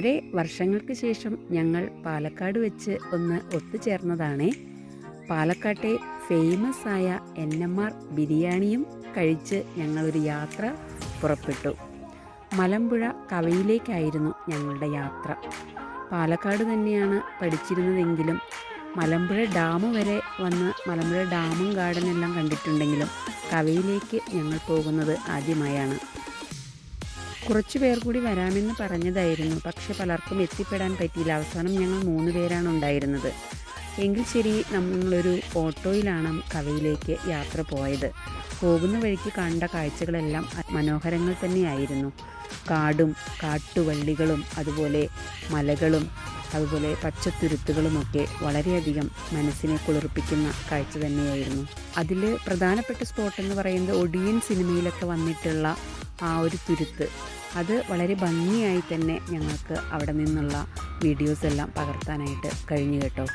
വളരെ വർഷങ്ങൾക്ക് ശേഷം ഞങ്ങൾ പാലക്കാട് വെച്ച് ഒന്ന് ഒത്തുചേർന്നതാണ്. പാലക്കാട്ടെ ഫേമസ് ആയ എൻ എം ആർ ബിരിയാണിയും കഴിച്ച് ഞങ്ങളൊരു യാത്ര പുറപ്പെട്ടു. മലമ്പുഴ കവയിലേക്കായിരുന്നു ഞങ്ങളുടെ യാത്ര. പാലക്കാട് തന്നെയാണ് പഠിച്ചിരുന്നതെങ്കിലും മലമ്പുഴ ഡാം വരെ വന്ന് മലമ്പുഴ ഡാമും ഗാർഡനെല്ലാം കണ്ടിട്ടുണ്ടെങ്കിലും കവയിലേക്ക് ഞങ്ങൾ പോകുന്നത് ആദ്യമായാണ്. കുറച്ചു പേർ കൂടി വരാമെന്ന് പറഞ്ഞതായിരുന്നു. പക്ഷെ പലർക്കും എത്തിപ്പെടാൻ പറ്റിയില്ല. അവസാനം ഞങ്ങൾ മൂന്ന് പേരാണ് ഉണ്ടായിരുന്നത്. എങ്കിൽ ശരി നമ്മളൊരു ഓട്ടോയിലാണ് കവയിലേക്ക് യാത്ര പോയത്. പോകുന്ന വഴിക്ക് കണ്ട കാഴ്ചകളെല്ലാം മനോഹരങ്ങൾ തന്നെയായിരുന്നു. കാടും കാട്ടുവള്ളികളും അതുപോലെ മലകളും അതുപോലെ പച്ചത്തുരുത്തുകളുമൊക്കെ വളരെയധികം മനസ്സിനെ കുളിർപ്പിക്കുന്ന കാഴ്ച തന്നെയായിരുന്നു. അതിൽ പ്രധാനപ്പെട്ട സ്പോട്ട് എന്ന് പറയുന്നത് ഒടിയൻ സിനിമയിലൊക്കെ വന്നിട്ടുള്ള ആ ഒരു തുരുത്ത്. അത് വളരെ ഭംഗിയായി തന്നെ ഞങ്ങൾക്ക് അവിടെ നിന്നുള്ള വീഡിയോസ് എല്ലാം പകർത്താനായിട്ട് കഴിഞ്ഞു കേട്ടോ.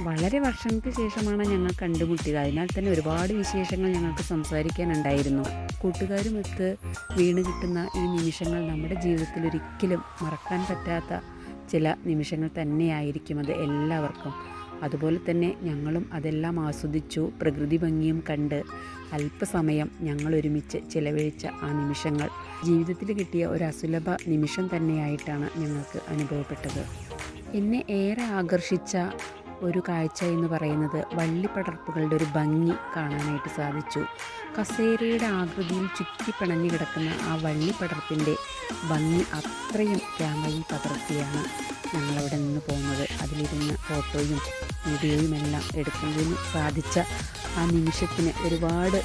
വളരെ വർഷങ്ങൾക്ക് ശേഷമാണ് ഞങ്ങൾ കണ്ടുമുട്ടിയത്. അതിനാൽ തന്നെ ഒരുപാട് വിശേഷങ്ങൾ ഞങ്ങൾക്ക് സംസാരിക്കാനുണ്ടായിരുന്നു. കൂട്ടുകാരുമൊത്ത് വീണ് കിട്ടുന്ന ഈ നിമിഷങ്ങൾ നമ്മുടെ ജീവിതത്തിൽ ഒരിക്കലും മറക്കാൻ പറ്റാത്ത ചില നിമിഷങ്ങൾ തന്നെയായിരിക്കും അത് എല്ലാവർക്കും. അതുപോലെ തന്നെ ഞങ്ങളും അതെല്ലാം ആസ്വദിച്ചു പ്രകൃതി ഭംഗിയും കണ്ട് അല്പസമയം ഞങ്ങൾ ഒരുമിച്ച് ചിലവഴിച്ച ആ നിമിഷങ്ങൾ. ജീവിതത്തിൽ കിട്ടിയ ഒരു അസുലഭ നിമിഷം തന്നെയായിട്ടാണ് ഞങ്ങൾക്ക് അനുഭവപ്പെട്ടത്. എന്നെ ഏറെ ആകർഷിച്ച ഒരു കാഴ്ച എന്ന് പറയുന്നത് വള്ളിപ്പടർപ്പുകളുടെ ഒരു ഭംഗി കാണാനായിട്ട് സാധിച്ചു. കസേരയുടെ ആകൃതിയിൽ ചുറ്റിപ്പിണഞ്ഞു കിടക്കുന്ന ആ വള്ളിപ്പടർപ്പിന്റെ ഭംഗി അത്രയും ക്യാമറയിൽ പകർത്തിയാണ് ഞങ്ങളവിടെ നിന്ന് പോകുന്നത്. അതിലിരുന്ന് ഫോട്ടോയും വീഡിയോയും എല്ലാം എടുക്കുന്നതിന് സാധിച്ച ആ നിമിഷത്തിന് ഒരുപാട്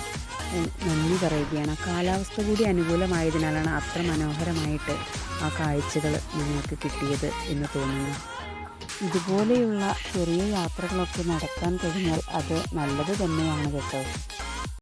നന്ദി പറയുകയാണ്. കാലാവസ്ഥ കൂടി അനുകൂലമായതിനാലാണ് അത്ര മനോഹരമായിട്ട് ആ കാഴ്ചകൾ നിങ്ങൾക്ക് കിട്ടിയത് എന്ന് തോന്നുന്നു. ഇതുപോലെയുള്ള ചെറിയ യാത്രകളൊക്കെ നടക്കാൻ കഴിഞ്ഞാൽ അത് നല്ലത് തന്നെയാണ് കേട്ടോ.